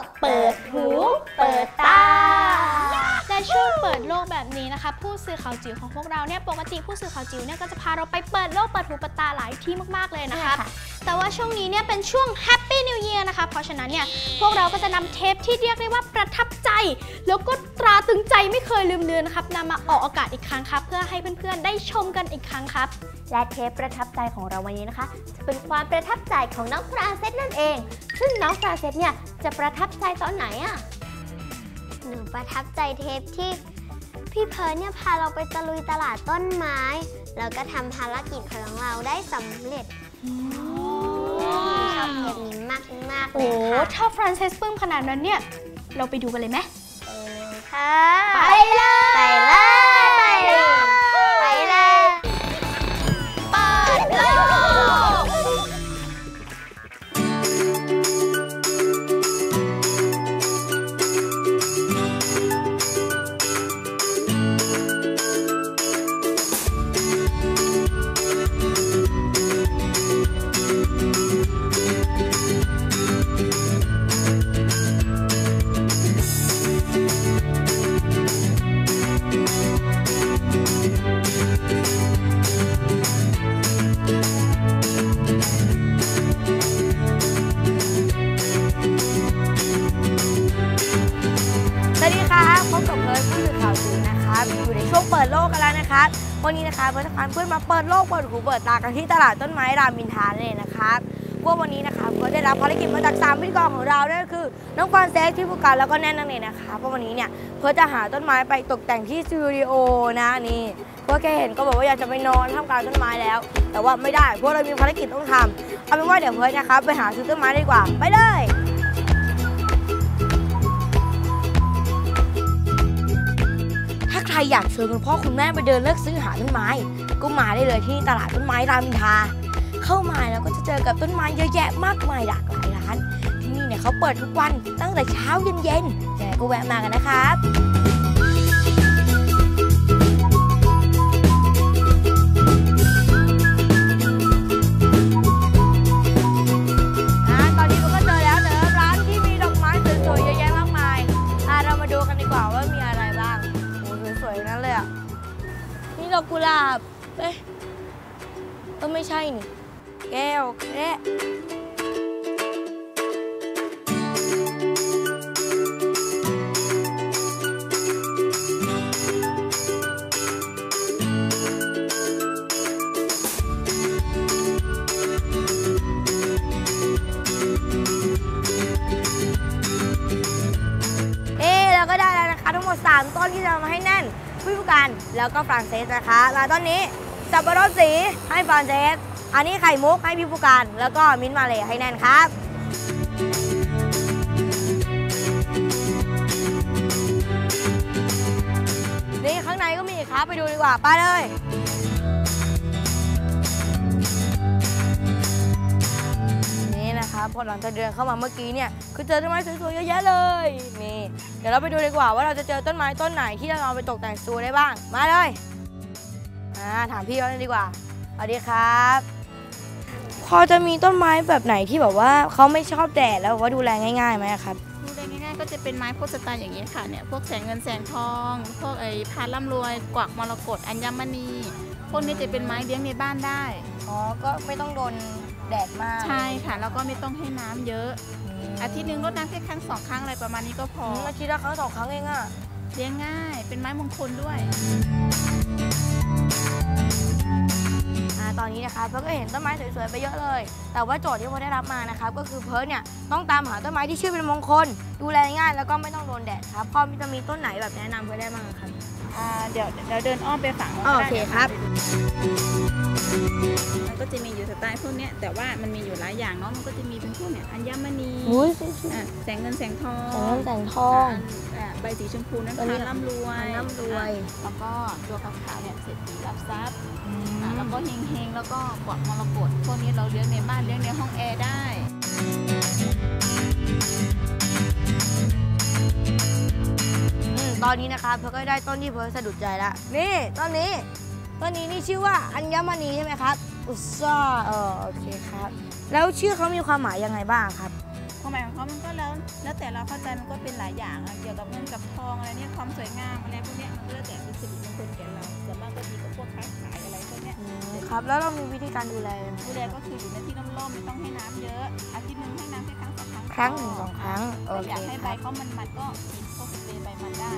ก เปิดหู เปิดตา และช่วงเปิดโลกแบบนี้นะคะ ผู้สื่อข่าวจิ๋วของพวกเราเนี่ยปกติผู้สื่อข่าวจิ๋วเนี่ยก็จะพาเราไปเปิดโลกเปิดหูเปิดตาหลายที่มากๆเลยนะคะใช่ค่ะ แต่ว่าช่วงนี้เนี่ยเป็นช่วง Happy New Year นะคะ เพราะฉะนั้นเนี่ยพวกเราก็จะนำเทปที่เรียกได้ว่าประทับใจ แล้วก็ตราตรึงใจไม่เคยลืมเลือนนะครับนำมาออกอากาศอีกครั้งครับ เพื่อให้เพื่อนๆได้ชมกันอีกครั้งครับ และเทปประทับใจของเราวันนี้นะคะ จะเป็นความประทับใจของน้องฟรานเซสนั่นเอง ซึ่งน้องฟรานเซสเนี่ยจะประทับใจตอนไหนอะหนูประทับใจเทปที่พี่เพิร์นเนี่ยพาเราไปตะลุยตลาดต้นไม้ แล้วก็ทำภารกิจของเราได้สำเร็จ ชอบเทปนี้มากมากๆเลโอ้ยค่ะถ้าฟรานเซสปลื้มขนาดนั้นเนี่ย เราไปดูกันเลยไหม ค่ะ ไปเลย ไปเลย อยู่ในช่วงเปิดโลกกันแล้วนะครับวันนี้นะครับเพิร์ดจะพาเพื่อนมาเปิดโลกเปิดหูเปิดตากันที่ตลาดต้นไม้รามอินทรานเองนะครับว่าวันนี้นะครับเพิร์ดได้รับภารกิจมาจากสามพิธีกรของเรานั่นก็คือน้องฟานเซกที่ผู้การแล้วก็แน่นนั่นเองนะครับเพราะวันนี้เนี่ยเพิร์ดจะหาต้นไม้ไปตกแต่งที่สตูดิโอนะนี่เพราะแค่เห็นก็บอกว่าอยากจะไปนอนท่ามกลางต้นไม้แล้ว แต่ว่าไม่ได้เพราะเรามีภารกิจต้องทำเอาเป็นว่าเดี๋ยวเพิร์ดนะครับไปหาซื้อต้นไม้ดีกว่าไปเลย รอยากชวนคุณพ่อคุณแม่ไปเดินเลือกซื้อหาต้นไม้ ก็มาได้เลยที่ตลาดต้นไม้รามอินทราเข้ามาแล้วก็จะเจอกับต้นไม้เยอะแยะมากมายหลากหลายร้าน ที่นี่เนี่ยเขาเปิดทุกวันตั้งแต่เช้าเย็นๆยังไงก็แวะมากันนะครับ แก้วแคระเอ๊ะเราก็ได้แล้วนะคะทั้งหมด 3 ต้นที่จะมาให้แน่นพี่ผู้กันแล้วก็ฟรานเซสนะคะมาต้นนี้สับปะรดสีให้ฟรานเซส อันนี้ไข่มุกให้พี่ผู้การ แล้วก็มิ้นท์มาเลยให้แน่นครับนี่ข้างในก็มีอีกครับไปดูดีกว่าไปเลยนี่นะครับพอหลังจากเดินเข้ามาเมื่อกี้เนี่ยคือเจอต้นไม้สวยๆเยอะแยะเลยนี่เดี๋ยวเราไปดูดีกว่าว่าเราจะเจอต้นไม้ต้นไหนที่เราเอาไปตกแต่งสตูได้บ้าง มาเลยอ่าถามพี่เขาเลยดีกว่าสวัสดีครับ พอจะมีต้นไม้แบบไหนที่แบบว่าเขาไม่ชอบแดดแล้วว่าดูแลง่ายๆไหมครับดูได้ง่ายๆก็จะเป็นไม้โพสต์สไตล์อย่างนี้ยค่ะเนี่ยพวกแสงเงินแสงทอง พวกไอ้พานร่ำรวยกวักมรกตอัญมณีพวกนี้จะเป็นไม้เลี้ยงในบ้านได้อ๋อก็ไม่ต้องโดนแดดมากใช่ค่ะแล้วก็ไม่ต้องให้น้ำเยอะอืมอาทิตย์หนึ่งรดน้ำแค่ครั้งสองครั้งอะไรประมาณนี้ก็พออืมอาทิตย์ละครั้งสองครั้งเองอะเลี้ยงง่าย เป็นไม้มงคลด้วยอ่าตอ นนี้นะคะเพิร์กก็เห็นต้นไม้สวยๆไปเยอะเลย แต่ว่าโจทย์ที่เพิร์กได้รับมานะครับก็คือเพิร์กเนี่ยต้องตามหาต้นไม้ที่ชื่อเป็นมงคล ดูแลง่ายแล้วก็ไม่ต้องโดนแดดครับพ่อจะมีต้นไหนแบบแนะนำเพิร์กได้บ้างครับ เดี๋ยวเดี๋ยวเดินอ้อมไปฝั่งนู้นอ๋อก็ได้โอเคครับ มันก็จะมีอยู่สไตล์พวกเนี้ยแต่ว่ามันมีอยู่หลายอย่างเนาะ มันก็จะมีเป็นพวกเนี่ยอัญมณีอุ้ยอะแสงเงินแสงทอง แสงเงินแสงทองอะใบสีชมพูนั้นตัวนี้พาร่ำรวยพาร่ำรวยอะแล้วก็ตัวขาวๆเนี่ยเศรษฐีรับทรัพย์อะแล้วก็เฮงๆ แล้วก็กวักมรกตพวกนี้เราเลี้ยงในบ้านเลี้ยงในห้องแอร์ได้ อนนี้นะคะเพิร์ก็ได้ต้นที่เพิร์สะดุดใจละนี่ต้นนี้ต้นนี้นี่ชื่อว่าอัญมณีใช่ไหมครับอุซ่าเออโอเคครับ แล้วชื่อเขามีความหมายยังไงบ้างครับ ความหมายของเขามันก็แล้วแล้วแต่เราเข้าใจมันก็เป็นหลายอย่างอะเกี่ยวกับเงินกับทองอะไรเนี่ยความสวยงามอะไรพวกเนี้ยมันก็แล้วแต่เป็นสิริมงคลแก่เราส่วนมากก็ดีกับพวกค้าขายอะไรพวกเนี้ยครับแล้วเรามีวิธีการดูแลไหมดูแลก็คืออยู่ในที่ร่มๆไม่ต้องให้น้ำเยอะอาทิตย์หนึงให้น้ำแค่ครั้งสองครั้งครั้งหนึ่งสองครั้งโอถ้าเคอยากให้คใบรับเขามันๆก็ฉีดพวกสเปรย์ใบมันได้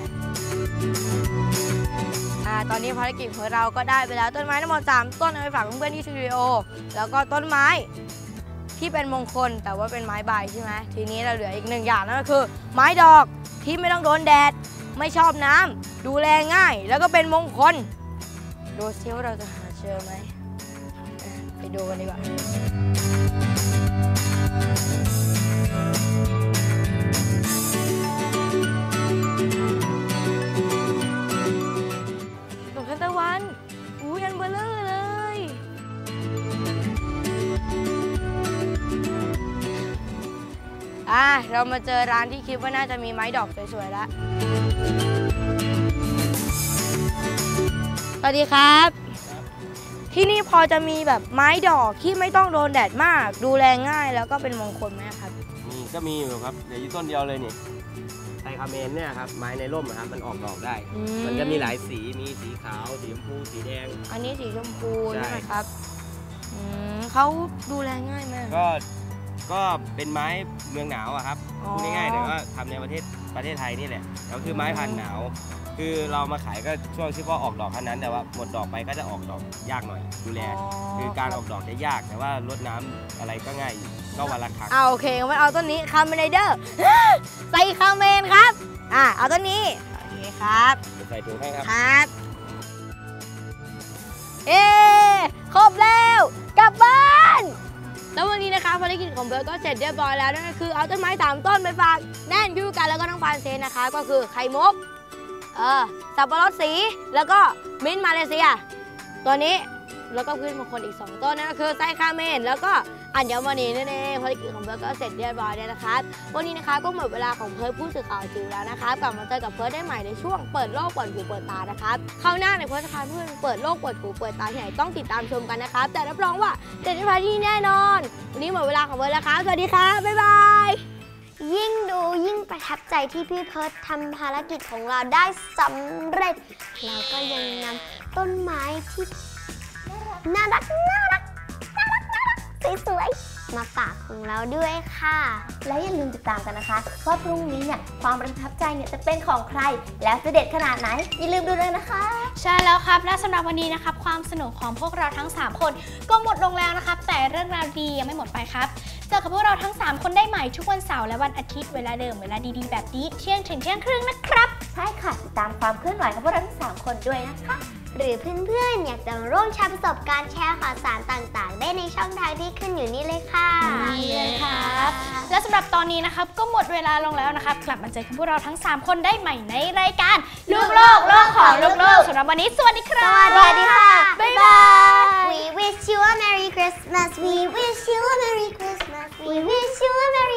อ่าตอนนี้ภารกิจของเราก็ได้ไปแล้วต้นไม้ทั้งหมด3ต้นเอาไปฝากเพื่อนๆที่สตูดิโอแล้วก็ต้นไม้ ที่เป็นมงคลแต่ว่าเป็นไม้ใบใช่ไหมทีนี้เราเหลืออีกหนึ่งอย่างนั่นก็คือ ไม้ดอกที่ไม่ต้องโดนแดด ไม่ชอบน้ำดูแลง่าย แล้วก็เป็นมงคลดูซิว่าเราจะหาเจอไหมไปดูกันดีกว่าดอกทานตะวันอู้ยันเบลเลอร์ อะเรามาเจอร้านที่คิดว่าน่าจะมีไม้ดอกสวยๆแล้วสวัสดีครับ ที่นี่พอจะมีแบบไม้ดอกที่ไม่ต้องโดนแดดมาก ดูแลง่ายแล้วก็เป็นมงคลไหมครับนี่ก็มีอยู่ครับเดี๋ยวอยู่ต้นเดียวเลยนี่ไทคาเมนเนี่ยครับไม้ในร่มอะครับมันออกดอกได้อืมมันก็มีหลายสีมีสีขาวสีชมพูสีแดง อันนี้สีชมพูใช่ใช่ไหมครับอืมเขาดูแลง่ายไหมาก ก็ก็เป็นไม้เมืองหนาวอะครับอ๋อ พูดง่ายๆแต่ว่าทำในประเทศประเทศไทยนี่แหละแล้วคือไม้พันธุ์หนาว คือเรามาขายก็ช่วงที่พ่อออกดอกเท่านั้น แต่ว่าหมดดอกไปก็จะออกดอกยากหน่อยดูแล คือการออกดอกจะยากแต่ว่ารดน้ำอะไรก็ง่ายอยู่ก็วันละครั้งเอาโอเคงั้นเอาต้นนี้คาเมนเดอร์ ใส่คาเมนครับ อะเอาต้นนี้ โอเคครับใส่ถุงให้ครับ ครับ เอ๊ครบแล้ว กลับบ้าน แล้ววันนี้นะคะภารกิจของเบิร์ดก็เสร็จเรียบร้อยแล้วนั่นก็คือเอาต้นไม้สามต้นไปฝากแน่นพิวกันแล้วก็น้องฟานเซนนะคะ ก็คือไข่มุกเออสับปะรดสีแล้วก็มิ้นท์มาเลเซีย ตัวนี้แล้วก็พืชมงคลอีก 2 ต้นนั่นก็คือไซคาเมนแล้วก็ อัญมณีนั่นเองภารกิจของเพิร์ดก็เสร็จเรียบร้อยแล้วนะครับ วันนี้นะคะก็หมดเวลาของเพิร์ดผู้สื่อข่าวจิ๋วแล้วนะครับกลับมาเจอกับเพิร์ดได้ใหม่ในช่วงเปิดโลกเปิดหูเปิดตานะครับคราวหน้าในเพิร์ดจะพาเพื่อนเปิดโลกเปิดหูเปิดตาที่ไหนต้องติดตามชมกันนะครับ แต่รับรองว่าเด็ดที่พาที่นี่แน่นอน วันนี้หมดเวลาของเพิร์ดแล้วครับสวัสดีครับบ๊ายบายยิ่งดูยิ่งประทับใจที่พี่เพิร์ททำภารกิจของเราได้สำเร็จ แล้วก็ยังนำต้นไม้ที่น่ารักน่ารัก สวยๆ มาฝากของเราด้วยค่ะ และอย่าลืมติดตามกันนะคะ ว่าพรุ่งนี้เนี่ยความประทับใจเนี่ยจะเป็นของใคร แล้วจะเด็ดขนาดไหน อย่าลืมดูเลยนะคะ ใช่แล้วครับ และสำหรับวันนี้นะครับ ความสนุกของพวกเราทั้ง 3 คน ก็หมดลงแล้วนะครับ แต่เรื่องราวดียังไม่หมดไปครับเจอกับพวกเราทั้ง 3 คนได้ใหม่ทุกวันเสาร์และวันอาทิตย์เวลาเดิมเวลาดีๆแบบนี้เที่ยงถึงเที่ยงครึ่งนะครับ ใช่ค่ะติดตามความเคลื่อนไหวของพวกเราทั้งสามคนด้วยนะคะ หรือเพื่อนๆ อยากจะร่วมแชร์ประสบการณ์แชร์ข่าวสารต่างๆ ได้ในช่องทางที่ขึ้นอยู่นี่เลยค่ะนี่เลยครับ และสำหรับตอนนี้นะครับก็หมดเวลาลงแล้วนะครับ กลับมาเจอกับพวกเราทั้ง 3 คนได้ใหม่ในรายการลูกโลกโลกของลูกโลกสำหรับวันนี้สวัสดีครับสวัสดีค่ะบ๊ายบาย We wish you a Merry Christmas We wish you a Merry Christmas We wish you a Merry